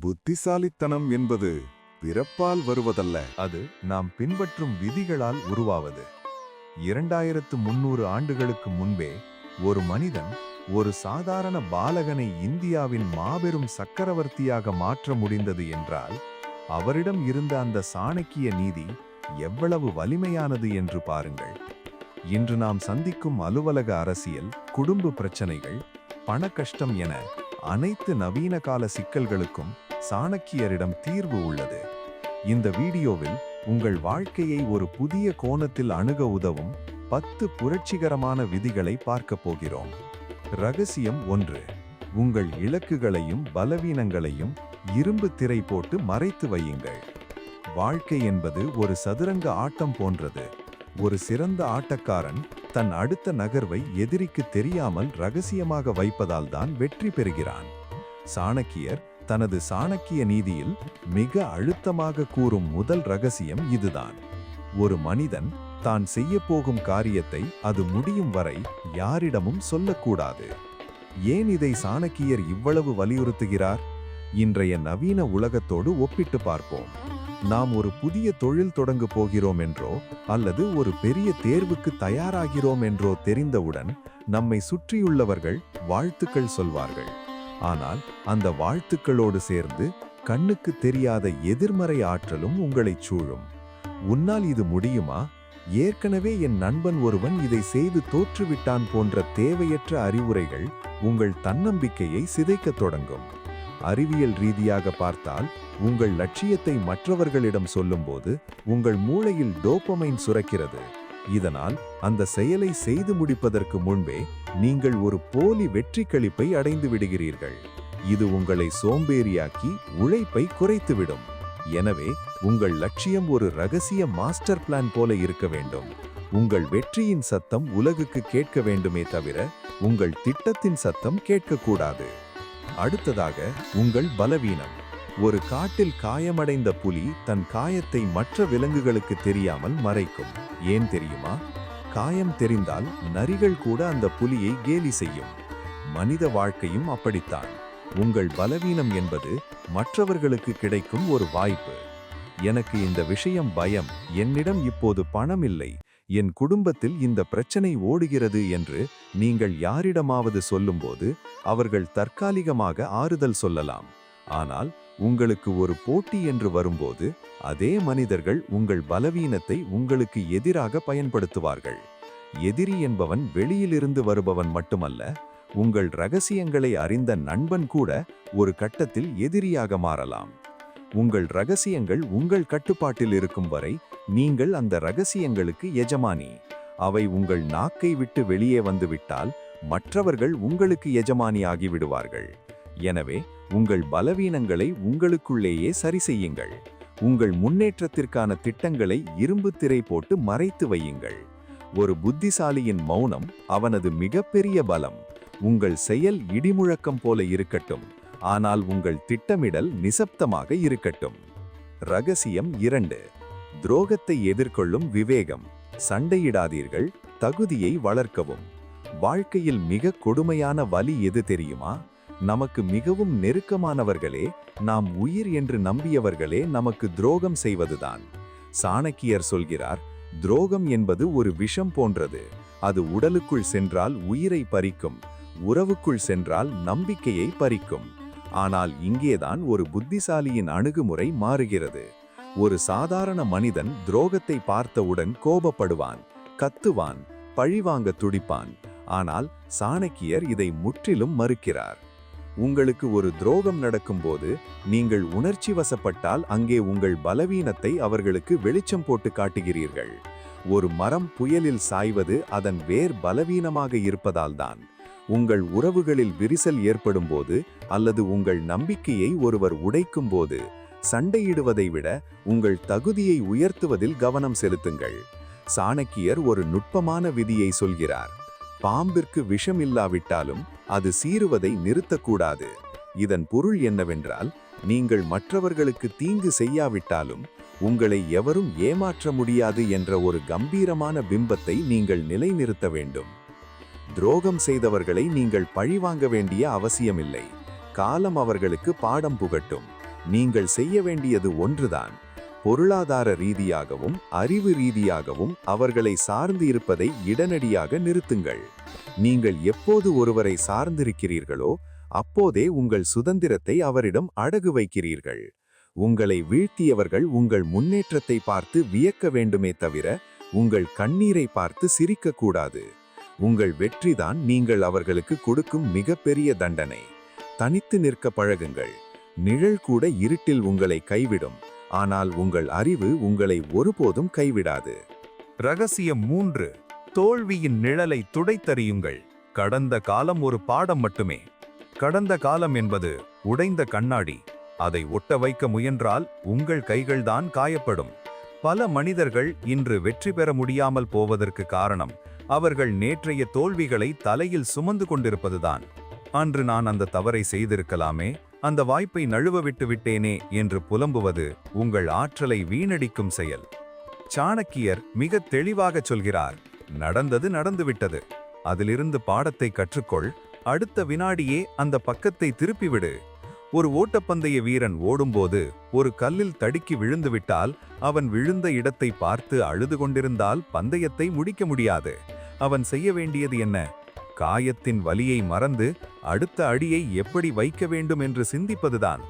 புத்திசாலித்தனம் என்பது பிறப்பால் வருவதல்ல அது நாம் பின்பற்றும் விதிகளால் உருவாவது. இரண்டாயிரத்து முன்னூறு ஆண்டுகளுக்கு முன்பே ஒரு மனிதன் ஒரு சாதாரண பாலகனை இந்தியாவின் மாபெரும் சக்கரவர்த்தியாக மாற்ற முடிந்தது என்றால் அவரிடம் இருந்த அந்த சாணக்கிய நீதி எவ்வளவு வலிமையானது என்று பாருங்கள். இன்று நாம் சந்திக்கும் அலுவலக அரசியல் குடும்ப பிரச்சனைகள் பண கஷ்டம் என அனைத்து நவீன கால சிக்கல்களுக்கும் சாணக்கியரிடம் தீர்வு உள்ளது. இந்த வீடியோவில் உங்கள் வாழ்க்கையை ஒரு புதிய கோணத்தில் அணுக உதவும் பத்து புரட்சிகரமான விதிகளை பார்க்கப் போகிறோம். ரகசியம் ஒன்று. உங்கள் இலக்குகளையும் பலவீனங்களையும் இரும்பு திரை போட்டு மறைத்து வையுங்கள். வாழ்க்கை என்பது ஒரு சதுரங்க ஆட்டம் போன்றது. ஒரு சிறந்த ஆட்டக்காரன் தன் அடுத்த நகர்வை எதிரிக்கு தெரியாமல் ரகசியமாக வைப்பதால் தான் வெற்றி பெறுகிறான். சாணக்கியர் தனது சாணக்கிய நீதியில் மிக அழுத்தமாக கூறும் முதல் ரகசியம் இதுதான். ஒரு மனிதன் தான் செய்யப்போகும் காரியத்தை அது முடியும் வரை யாரிடமும் சொல்லக்கூடாது. ஏன் இதை சாணக்கியர் இவ்வளவு வலியுறுத்துகிறார்? இன்றைய நவீன உலகத்தோடு ஒப்பிட்டு பார்ப்போம். நாம் ஒரு புதிய தொழில் தொடங்க போகிறோம் என்றோ அல்லது ஒரு பெரிய தேர்வுக்கு தயாராகிறோம் என்றோ தெரிந்தவுடன் நம்மை சுற்றியுள்ளவர்கள் வாழ்த்துக்கள் சொல்வார்கள். ஆனால் அந்த வாழ்த்துக்களோடு சேர்ந்து கண்ணுக்கு தெரியாத எதிர்மறை ஆற்றலும் உங்களை சூழும். உன்னால் இது முடியுமா? ஏற்கனவே என் நண்பன் ஒருவன் இதை செய்து தோற்றுவிட்டான் போன்ற தேவையற்ற அறிவுரைகள் உங்கள் தன்னம்பிக்கையை சிதைக்கத் தொடங்கும். அறிவியல் ரீதியாக பார்த்தால் உங்கள் லட்சியத்தை மற்றவர்களிடம் சொல்லும்போது உங்கள் மூளையில் டோப்பமைன் சுரக்கிறது. இதனால் அந்த செயலை செய்து முடிப்பதற்கு முன்பே நீங்கள் ஒரு போலி வெற்றி கழிப்பை அடைந்து விடுகிறீர்கள். இது உங்களை சோம்பேறியாக்கி உழைப்பை குறைத்துவிடும். எனவே உங்கள் லட்சியம் ஒரு ரகசிய மாஸ்டர் பிளான் போல இருக்க வேண்டும். உங்கள் வெற்றியின் சத்தம் உலகுக்கு கேட்க வேண்டுமே தவிர உங்கள் திட்டத்தின் சத்தம் கேட்கக்கூடாது. அடுத்ததாக உங்கள் பலவீனம். ஒரு காட்டில் காயமடைந்த புலி தன் காயத்தை மற்ற விலங்குகளுக்கு தெரியாமல் மறைக்கும். ஏன் தெரியுமா? காயம் தெரிந்தால் நரிகள் கூட அந்த புலியை கேலி செய்யும். மனித வாழ்க்கையும் அப்படித்தான். உங்கள் பலவீனம் என்பது மற்றவர்களுக்கு கிடைக்கும் ஒரு வாய்ப்பு. எனக்கு இந்த விஷயம் பயம். என்னிடம் இப்போது பணம் இல்லை. என் குடும்பத்தில் இந்த பிரச்சனை ஓடுகிறது என்று நீங்கள் யாரிடமாவது சொல்லும்போது அவர்கள் தற்காலிகமாக ஆறுதல் சொல்லலாம். ஆனால் உங்களுக்கு ஒரு போட்டி என்று வரும்போது அதே மனிதர்கள் உங்கள் பலவீனத்தை உங்களுக்கு எதிராக பயன்படுத்துவார்கள். எதிரி என்பவன் வெளியிலிருந்து வருபவன் மட்டுமல்ல உங்கள் ரகசியங்களை அறிந்த நண்பன் கூட ஒரு கட்டத்தில் எதிரியாக மாறலாம். உங்கள் ரகசியங்கள் உங்கள் கட்டுப்பாட்டில் இருக்கும் வரை நீங்கள் அந்த ரகசியங்களுக்கு எஜமானி. அவை உங்கள் நாக்கை விட்டு வெளியே வந்துவிட்டால் மற்றவர்கள் உங்களுக்கு எஜமானி ஆகிவிடுவார்கள். எனவே உங்கள் பலவீனங்களை உங்களுக்குள்ளேயே சரி செய்யுங்கள். உங்கள் முன்னேற்றத்திற்கான திட்டங்களை இரும்பு திரை போட்டு மறைத்து வையுங்கள். ஒரு புத்திசாலியின் மௌனம் அவனது மிகப்பெரிய பலம். உங்கள் செயல் இடிமுழக்கம் போல இருக்கட்டும். ஆனால் உங்கள் திட்டமிடல் நிசப்தமாக இருக்கட்டும். ரகசியம் இரண்டு. துரோகத்தை எதிர்கொள்ளும் விவேகம். சண்டையிடாதீர்கள் தகுதியை வளர்க்கவும். வாழ்க்கையில் மிக கொடுமையான வலி எது தெரியுமா? நமக்கு மிகவும் நெருக்கமானவர்களே நாம் உயிர் என்று நம்பியவர்களே நமக்கு துரோகம் செய்வதுதான். சாணக்கியர் சொல்கிறார் துரோகம் என்பது ஒரு விஷம் போன்றது. அது உடலுக்குள் சென்றால் உயிரை பறிக்கும் உறவுக்குள் சென்றால் நம்பிக்கையை பறிக்கும். ஆனால் இங்கேதான் ஒரு புத்திசாலியின் அணுகுமுறை மாறுகிறது. ஒரு சாதாரண மனிதன் துரோகத்தை பார்த்தவுடன் கோபப்படுவான் கத்துவான் பழிவாங்க துடிப்பான். ஆனால் சாணக்கியர் இதை முற்றிலும் மறுக்கிறார். உங்களுக்கு ஒரு துரோகம் நடக்கும்போது நீங்கள் உணர்ச்சி வசப்பட்டால் அங்கே உங்கள் பலவீனத்தை அவர்களுக்கு வெளிச்சம் போட்டு காட்டுகிறீர்கள். ஒரு மரம் புயலில் சாய்வது அதன் வேர் பலவீனமாக இருப்பதால்தான். உங்கள் உறவுகளில் விரிசல் ஏற்படும்போது அல்லது உங்கள் நம்பிக்கையை ஒருவர் உடைக்கும் போது சண்டையிடுவதை விட உங்கள் தகுதியை உயர்த்துவதில் கவனம் செலுத்துங்கள். சாணக்கியர் ஒரு நுட்பமான விதியை சொல்கிறார். பாம்பிற்கு விஷம் இல்லாவிட்டாலும் அது சீறுவதை நிறுத்தக்கூடாது. இதன் பொருள் என்னவென்றால் நீங்கள் மற்றவர்களுக்கு தீங்கு செய்யாவிட்டாலும் உங்களை எவரும் ஏமாற்ற முடியாது என்ற ஒரு கம்பீரமான பிம்பத்தை நீங்கள் நிலைநிறுத்த வேண்டும். துரோகம் செய்தவர்களை நீங்கள் பழிவாங்க வேண்டிய அவசியமில்லை. காலம் அவர்களுக்கு பாடம் புகட்டும். நீங்கள் செய்ய வேண்டியது ஒன்றுதான். பொருளாதார ரீதியாகவும் அறிவு ரீதியாகவும் அவர்களை சார்ந்து இருப்பதை இடனடியாக நிறுத்துங்கள். நீங்கள் எப்போது ஒருவரை சார்ந்திருக்கிறீர்களோ அப்போதே உங்கள் சுதந்திரத்தை அவரிடம் அடகு வைக்கிறீர்கள். உங்களை வீழ்த்தியவர்கள் உங்கள் முன்னேற்றத்தை பார்த்து வியக்க வேண்டுமே தவிர உங்கள் கண்ணீரை பார்த்து சிரிக்கக்கூடாது. உங்கள் வெற்றிதான் நீங்கள் அவர்களுக்கு கொடுக்கும் மிகப்பெரிய தண்டனை. தனித்து நிற்க பழகுங்கள். நிழல் கூட இருட்டில் உங்களை கைவிடும். ஆனால் உங்கள் அறிவு உங்களை ஒருபோதும் கைவிடாது. ரகசியம் மூன்று. தோல்வியின் நிழலை துடைத்தறியுங்கள். கடந்த காலம் ஒரு பாடம் மட்டுமே. கடந்த காலம் என்பது உடைந்த கண்ணாடி. அதை ஒட்ட வைக்க முயன்றால் உங்கள் கைகள்தான் காயப்படும். பல மனிதர்கள் இன்று வெற்றி பெற முடியாமல் போவதற்கு காரணம் அவர்கள் நேற்றைய தோல்விகளை தலையில் சுமந்து கொண்டிருப்பதுதான். அன்று நான் அந்த தவறை செய்திருக்கலாமே. அந்த வாய்ப்பை நழுவ விட்டு விட்டேனே என்று புலம்புவது உங்கள் ஆற்றலை வீணடிக்கும் செயல். சாணக்கியர் மிக தெளிவாகச் சொல்கிறார் நடந்தது நடந்துவிட்டது. அதிலிருந்து பாடத்தை கற்றுக்கொள். அடுத்த வினாடியே அந்த பக்கத்தை திருப்பிவிடு. ஒரு ஓட்டப்பந்தய வீரன் ஓடும்போது ஒரு கல்லில் தடுக்கி விழுந்துவிட்டால் அவன் விழுந்த இடத்தை பார்த்து அழுது கொண்டிருந்தால் பந்தயத்தை முடிக்க முடியாது. அவன் செய்ய வேண்டியது என்ன? காயத்தின் வலியை மறந்து அடுத்த அடியை எப்படி வைக்க வேண்டும் என்று சிந்திப்பதுதான்.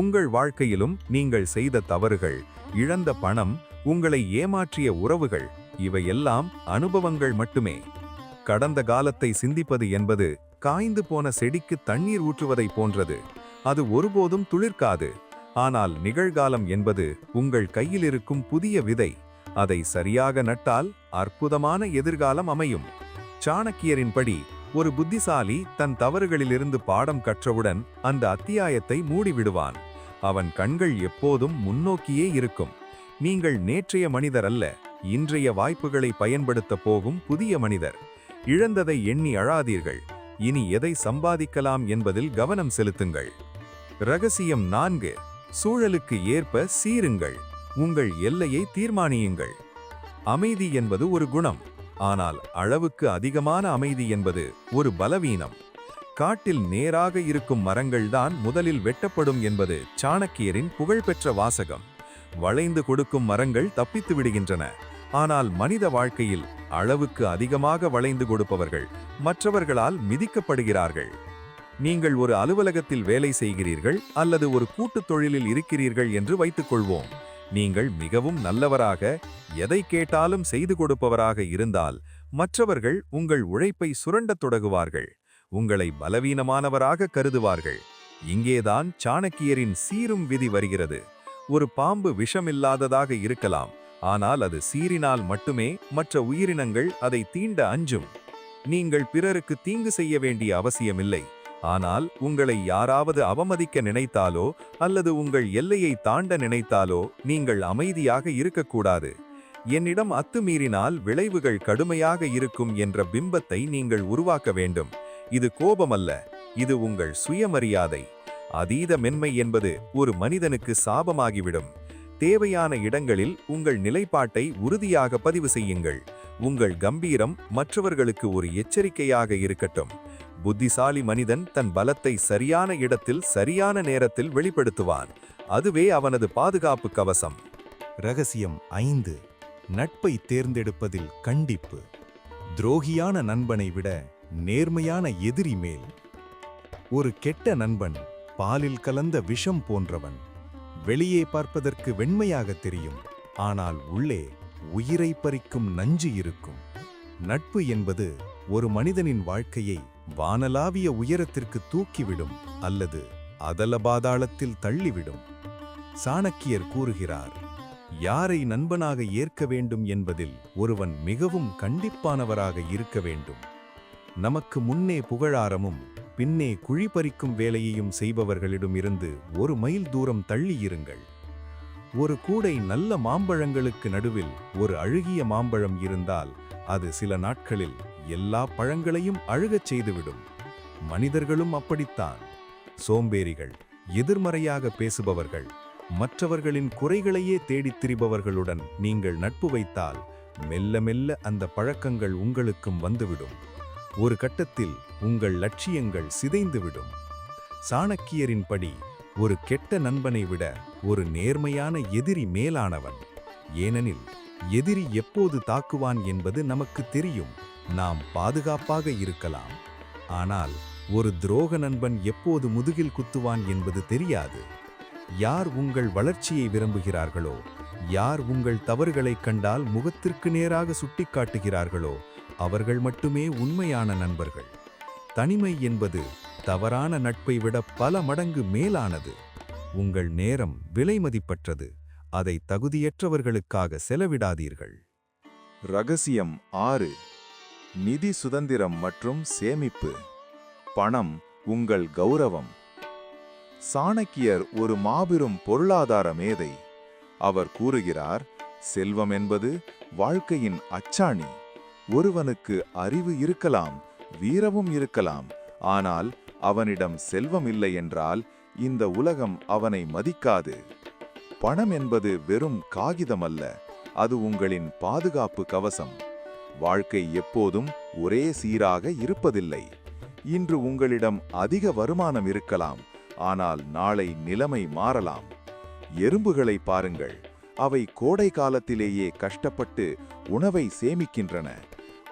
உங்கள் வாழ்க்கையிலும் நீங்கள் செய்த தவறுகள் இழந்த பணம் உங்களை ஏமாற்றிய உறவுகள் இவையெல்லாம் அனுபவங்கள் மட்டுமே. கடந்த காலத்தை சிந்திப்பது என்பது காய்ந்து போன செடிக்கு தண்ணீர் ஊற்றுவதை போன்றது. அது ஒருபோதும் துளிர்க்காது. ஆனால் நிகழ்காலம் என்பது உங்கள் கையில் இருக்கும் புதிய விதை. அதை சரியாக நட்டால் அற்புதமான எதிர்காலம் அமையும். சாணக்கியரின்படி ஒரு புத்திசாலி தன் தவறுகளிலிருந்து பாடம் கற்றவுடன் அந்த அத்தியாயத்தை மூடிவிடுவான். அவன் கண்கள் எப்போதும் முன்னோக்கியே இருக்கும். நீங்கள் நேற்றைய மனிதர் அல்ல இன்றைய வாய்ப்புகளை பயன்படுத்த போகும் புதிய மனிதர். இழந்ததை எண்ணி அழாதீர்கள். இனி எதை சம்பாதிக்கலாம் என்பதில் கவனம் செலுத்துங்கள். ரகசியம் நான்கு. சூழலுக்கு ஏற்ப சீருங்கள். உங்கள் எல்லையை தீர்மானியுங்கள். அமைதி என்பது ஒரு குணம். ஆனால் அளவுக்கு அதிகமான அமைதி என்பது ஒரு பலவீனம். காட்டில் நேராக இருக்கும் மரங்கள்தான் முதலில் வெட்டப்படும் என்பது சாணக்கியரின் புகழ்பெற்ற வாசகம். வளைந்து கொடுக்கும் மரங்கள் தப்பித்து விடுகின்றன. ஆனால் மனித வாழ்க்கையில் அளவுக்கு அதிகமாக வளைந்து கொடுப்பவர்கள் மற்றவர்களால் மிதிக்கப்படுகிறார்கள். நீங்கள் ஒரு அலுவலகத்தில் வேலை செய்கிறீர்கள் அல்லது ஒரு கூட்டுத் தொழிலில் இருக்கிறீர்கள் என்று வைத்துக்கொள்வோம் நீங்கள் மிகவும் நல்லவராக எதை கேட்டாலும் செய்து கொடுப்பவராக இருந்தால் மற்றவர்கள் உங்கள் உழைப்பை சுரண்டத் தொடங்குவார்கள் உங்களை பலவீனமானவராக கருதுவார்கள். இங்கேதான் சாணக்கியரின் சீரும் விதி வருகிறது. ஒரு பாம்பு விஷமில்லாததாக இருக்கலாம் ஆனால் அது சீறினால் மட்டுமே மற்ற உயிரினங்கள் அதை தீண்ட அஞ்சும். நீங்கள் பிறருக்கு தீங்கு செய்ய வேண்டிய அவசியமில்லை. ஆனால் உங்களை யாராவது அவமதிக்க நினைத்தாலோ அல்லது உங்கள் எல்லையை தாண்ட நினைத்தாலோ நீங்கள் அமைதியாக இருக்கக்கூடாது. என்னிடம் அத்துமீறினால் விளைவுகள் கடுமையாக இருக்கும் என்ற பிம்பத்தை நீங்கள் உருவாக்க வேண்டும். இது கோபமல்ல இது உங்கள் சுயமரியாதை. அதீத மென்மை என்பது ஒரு மனிதனுக்கு சாபமாகிவிடும். தேவையான இடங்களில் உங்கள் நிலைப்பாட்டை உறுதியாக பதிவு செய்யுங்கள். உங்கள் கம்பீரம் மற்றவர்களுக்கு ஒரு எச்சரிக்கையாக இருக்கட்டும். புத்திசாலி மனிதன் தன் பலத்தை சரியான இடத்தில் சரியான நேரத்தில் வெளிப்படுத்துவான். அதுவே அவனது பாதுகாப்பு கவசம். ரகசியம் ஐந்து. நட்பை தேர்ந்தெடுப்பதில் கண்டிப்பு. துரோகியான நண்பனை விட நேர்மையான எதிரி மேல். ஒரு கெட்ட நண்பன் பாலில் கலந்த விஷம் போன்றவன். வெளியே பார்ப்பதற்கு வெண்மையாக தெரியும். ஆனால் உள்ளே உயிரை பறிக்கும் நஞ்சு இருக்கும். நட்பு என்பது ஒரு மனிதனின் வாழ்க்கையை வானலாவிய உயரத்திற்கு தூக்கிவிடும் அல்லது அதல பாதாளத்தில் தள்ளிவிடும். சாணக்கியர் கூறுகிறார் யாரை நண்பனாக ஏற்க வேண்டும் என்பதில் ஒருவன் மிகவும் கண்டிப்பானவராக இருக்க வேண்டும். நமக்கு முன்னே புகழாரமும் பின்னே குழி பறிக்கும் வேலையையும் செய்பவர்களிடமிருந்து ஒரு மைல் தூரம் தள்ளியிருங்கள். ஒரு கூடை நல்ல மாம்பழங்களுக்கு நடுவில் ஒரு அழுகிய மாம்பழம் இருந்தால் அது சில நாட்களில் எல்லா பழங்களையும் அழுகச் செய்துவிடும். மனிதர்களும் அப்படித்தான். சோம்பேறிகள் எதிர்மறையாக பேசுபவர்கள் மற்றவர்களின் குறைகளையே தேடித் திரிபவர்களுடன் நீங்கள் நட்பு வைத்தால் மெல்ல மெல்ல அந்த பழக்கங்கள் உங்களுக்கும் வந்துவிடும். ஒரு கட்டத்தில் உங்கள் லட்சியங்கள் சிதைந்துவிடும். சாணக்கியரின்படி ஒரு கெட்ட நண்பனை விட ஒரு நேர்மையான எதிரி மேலானவன். ஏனெனில் எதிரி எப்போது தாக்குவான் என்பது நமக்கு தெரியும். நாம் பாதுகாப்பாக இருக்கலாம். ஆனால் ஒரு துரோக நண்பன் எப்போது முதுகில் குத்துவான் என்பது தெரியாது. யார் உங்கள் வளர்ச்சியை விரும்புகிறார்களோ யார் உங்கள் தவறுகளைக் கண்டால் முகத்திற்கு நேராக சுட்டிக்காட்டுகிறார்களோ அவர்கள் மட்டுமே உண்மையான நண்பர்கள். தனிமை என்பது தவறான நட்பை விட பல மடங்கு மேலானது. உங்கள் நேரம் விலைமதிப்பற்றது அதை தகுதியற்றவர்களுக்காக செலவிடாதீர்கள். ரகசியம் ஆறு. நிதி சுதந்திரம் மற்றும் சேமிப்பு. பணம் உங்கள் கௌரவம். சாணக்கியர் ஒரு மாபெரும் பொருளாதார மேதை. அவர் கூறுகிறார் செல்வம் என்பது வாழ்க்கையின் அச்சாணி. ஒருவனுக்கு அறிவு இருக்கலாம் வீரமும் இருக்கலாம். ஆனால் அவனிடம் செல்வம் இல்லை என்றால் இந்த உலகம் அவனை மதிக்காது. பணம் என்பது வெறும் காகிதம் அல்ல அது உங்களின் பாதுகாப்பு கவசம். வாழ்க்கை எப்போதும் ஒரே சீராக இருப்பதில்லை. இன்று உங்களிடம் அதிக வருமானம் இருக்கலாம் ஆனால் நாளை நிலைமை மாறலாம். எறும்புகளை பாருங்கள் அவை கோடை காலத்திலேயே கஷ்டப்பட்டு உணவை சேமிக்கின்றன.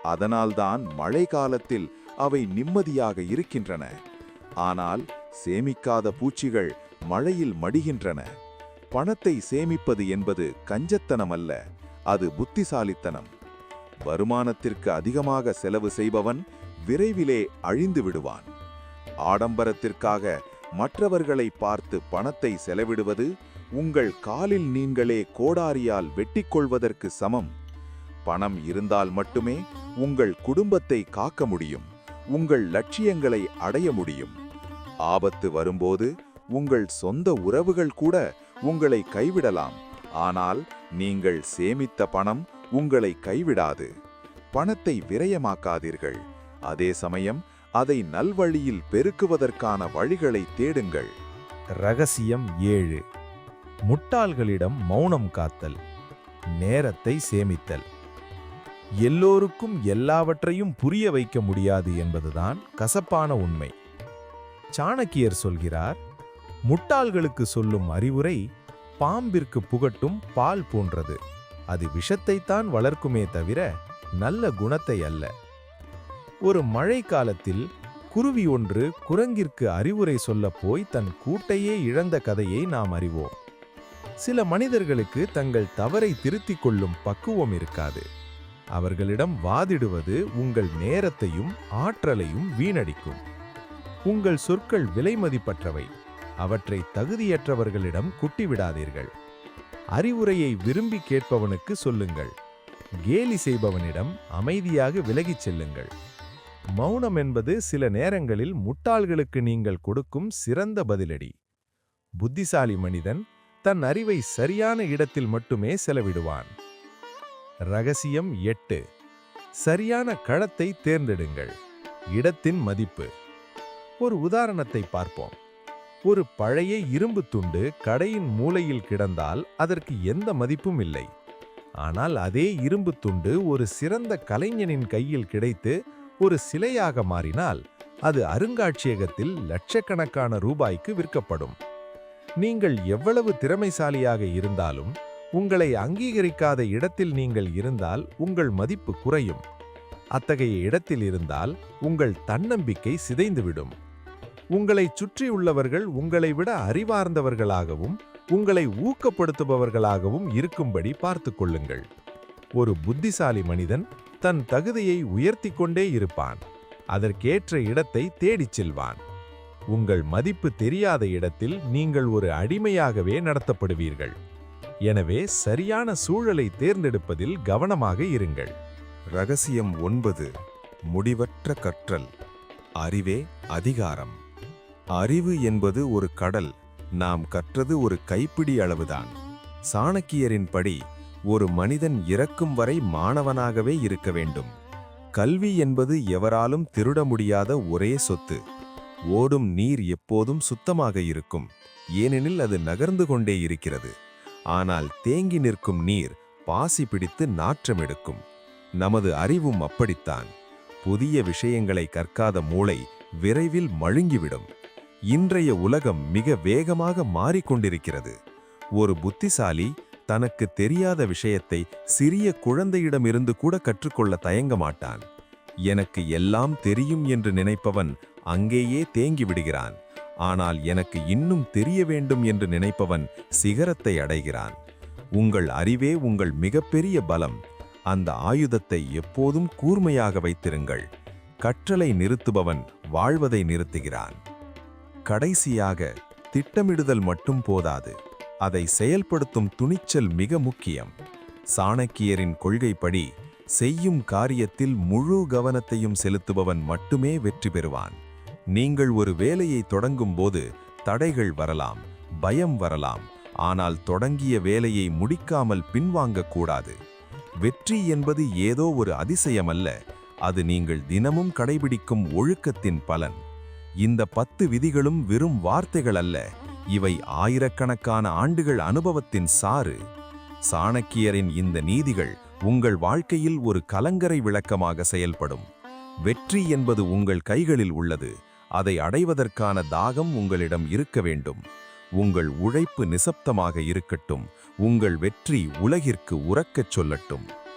அதனால்தான் மழை காலத்தில் அவை நிம்மதியாக இருக்கின்றன. ஆனால் சேமிக்காத பூச்சிகள் மழையில் மடிகின்றன. பணத்தை சேமிப்பது என்பது கஞ்சத்தனம் அல்ல அது புத்திசாலித்தனம். வருமானத்திற்கு அதிகமாக செலவு செய்பவன் விரைவிலே அழிந்து விடுவான். ஆடம்பரத்திற்காக மற்றவர்களை பார்த்து பணத்தை செலவிடுவது உங்கள் காலில் நீங்களே கோடாரியால் வெட்டிக்கொள்வதற்கு சமம். பணம் இருந்தால் மட்டுமே உங்கள் குடும்பத்தை காக்க முடியும். உங்கள் லட்சியங்களை அடைய முடியும். ஆபத்து வரும்போது உங்கள் சொந்த உறவுகள் கூட உங்களை கைவிடலாம். ஆனால் நீங்கள் சேமித்த பணம் உங்களை கைவிடாது. பணத்தை விரயமாக்காதீர்கள். அதே சமயம் அதை நல்வழியில் பெருக்குவதற்கான வழிகளை தேடுங்கள். ரகசியம் ஏழு. முட்டாள்களிடம் மௌனம் காத்தல். நேரத்தை சேமித்தல். எல்லோருக்கும் எல்லாவற்றையும் புரிய வைக்க முடியாது என்பதுதான் கசப்பான உண்மை. சாணக்கியர் சொல்கிறார் முட்டாள்களுக்கு சொல்லும் அறிவுரை பாம்பிற்கு புகட்டும் பால் போன்றது. அது விஷத்தைத்தான் வளர்க்குமே தவிர நல்ல குணத்தை அல்ல. ஒரு மழை காலத்தில் குருவி ஒன்று குரங்கிற்கு அறிவுரை சொல்லப்போய் தன் கூட்டையே இழந்த கதையை நாம் அறிவோம். சில மனிதர்களுக்கு தங்கள் தவறை திருத்திக் கொள்ளும் பக்குவம் இருக்காது. அவர்களிடம் வாதிடுவது உங்கள் நேரத்தையும் ஆற்றலையும் வீணடிக்கும். உங்கள் சொற்கள் விலைமதிப்பற்றவை அவற்றை தகுதியற்றவர்களிடம் குட்டிவிடாதீர்கள். அறிவுரையை விரும்பி கேட்பவனுக்கு சொல்லுங்கள். கேலி செய்பவனிடம் அமைதியாக விலகிச் செல்லுங்கள். மௌனம் என்பது சில நேரங்களில் முட்டாள்களுக்கு நீங்கள் கொடுக்கும் சிறந்த பதிலடி. புத்திசாலி மனிதன் தன் அறிவை சரியான இடத்தில் மட்டுமே செலவிடுவான். ரகசியம் எட்டு. சரியான களத்தை தேர்ந்தெடுங்கள். இடத்தின் மதிப்பு. ஒரு உதாரணத்தை பார்ப்போம். ஒரு பழைய இரும்பு துண்டு கடையின் மூலையில் கிடந்தால் அதற்கு எந்த மதிப்பும் இல்லை. ஆனால் அதே இரும்பு துண்டு ஒரு சிறந்த கலைஞனின் கையில் கிடைத்து ஒரு சிலையாக மாறினால் அது அருங்காட்சியகத்தில் லட்சக்கணக்கான ரூபாய்க்கு விற்கப்படும். நீங்கள் எவ்வளவு திறமைசாலியாக இருந்தாலும் உங்களை அங்கீகரிக்காத இடத்தில் நீங்கள் இருந்தால் உங்கள் மதிப்பு குறையும். அத்தகைய இடத்தில் இருந்தால் உங்கள் தன்னம்பிக்கை சிதைந்துவிடும். உங்களைச் சுற்றியுள்ளவர்கள் உங்களை விட அறிவார்ந்தவர்களாகவும் உங்களை ஊக்கப்படுத்துபவர்களாகவும் இருக்கும்படி பார்த்து கொள்ளுங்கள். ஒரு புத்திசாலி மனிதன் தன் தகுதியை உயர்த்தி கொண்டே இருப்பான். அதற்கேற்ற இடத்தை தேடிச் செல்வான். உங்கள் மதிப்பு தெரியாத இடத்தில் நீங்கள் ஒரு அடிமையாகவே நடத்தப்படுவீர்கள். எனவே சரியான சூழலை தேர்ந்தெடுப்பதில் கவனமாக இருங்கள். ரகசியம் ஒன்பது. முடிவற்ற கற்றல். அறிவே அதிகாரம். அறிவு என்பது ஒரு கடல் நாம் கற்றது ஒரு கைப்பிடி அளவுதான். சாணக்கியரின்படி ஒரு மனிதன் இறக்கும் வரை மாணவனாகவே இருக்க வேண்டும். கல்வி என்பது எவராலும் திருட முடியாத ஒரே சொத்து. ஓடும் நீர் எப்போதும் சுத்தமாக இருக்கும் ஏனெனில் அது நகர்ந்து கொண்டே இருக்கிறது. ஆனால் தேங்கி நிற்கும் நீர் பாசி பிடித்து நாற்றமெடுக்கும் நமது அறிவும் அப்படித்தான். புதிய விஷயங்களை கற்காத மூளை விரைவில் மழுங்கிவிடும். இன்றைய உலகம் மிக வேகமாக மாறிக்கொண்டிருக்கிறது. ஒரு புத்திசாலி தனக்கு தெரியாத விஷயத்தை சிறிய குழந்தையிடமிருந்து கூட கற்றுக்கொள்ள தயங்க மாட்டான். எனக்கு எல்லாம் தெரியும் என்று நினைப்பவன் அங்கேயே தேங்கி விடுகிறான். ஆனால் எனக்கு இன்னும் தெரிய வேண்டும் என்று நினைப்பவன் சிகரத்தை அடைகிறான். உங்கள் அறிவே உங்கள் மிகப்பெரிய பலம். அந்த ஆயுதத்தை எப்போதும் கூர்மையாக வைத்திருங்கள். கற்றலை நிறுத்துபவன் வாழ்வதை நிறுத்துகிறான். கடைசியாக திட்டமிடுதல் மட்டும் போதாது. அதை செயல்படுத்தும் துணிச்சல் மிக முக்கியம். சாணக்கியரின் கொள்கைப்படி செய்யும் காரியத்தில் முழு கவனத்தையும் செலுத்துபவன் மட்டுமே வெற்றி பெறுவான். நீங்கள் ஒரு வேலையை தொடங்கும் போது தடைகள் வரலாம் பயம் வரலாம். ஆனால் தொடங்கிய வேலையை முடிக்காமல் பின்வாங்கக்கூடாது வெற்றி என்பது ஏதோ ஒரு அதிசயமல்ல அது நீங்கள் தினமும் கடைபிடிக்கும் ஒழுக்கத்தின் பலன். இந்த பத்து விதிகளும் வெறும் வார்த்தைகள் அல்ல இவை ஆயிரக்கணக்கான ஆண்டுகள் அனுபவத்தின் சாறு. சாணக்கியரின் இந்த நீதிகள் உங்கள் வாழ்க்கையில் ஒரு கலங்கரை விளக்கமாக செயல்படும். வெற்றி என்பது உங்கள் கைகளில் உள்ளது. அதை அடைவதற்கான தாகம் உங்களிடம் இருக்க வேண்டும். உங்கள் உழைப்பு நிசப்தமாக இருக்கட்டும். உங்கள் வெற்றி உலகிற்கு உறக்கச் சொல்லட்டும்.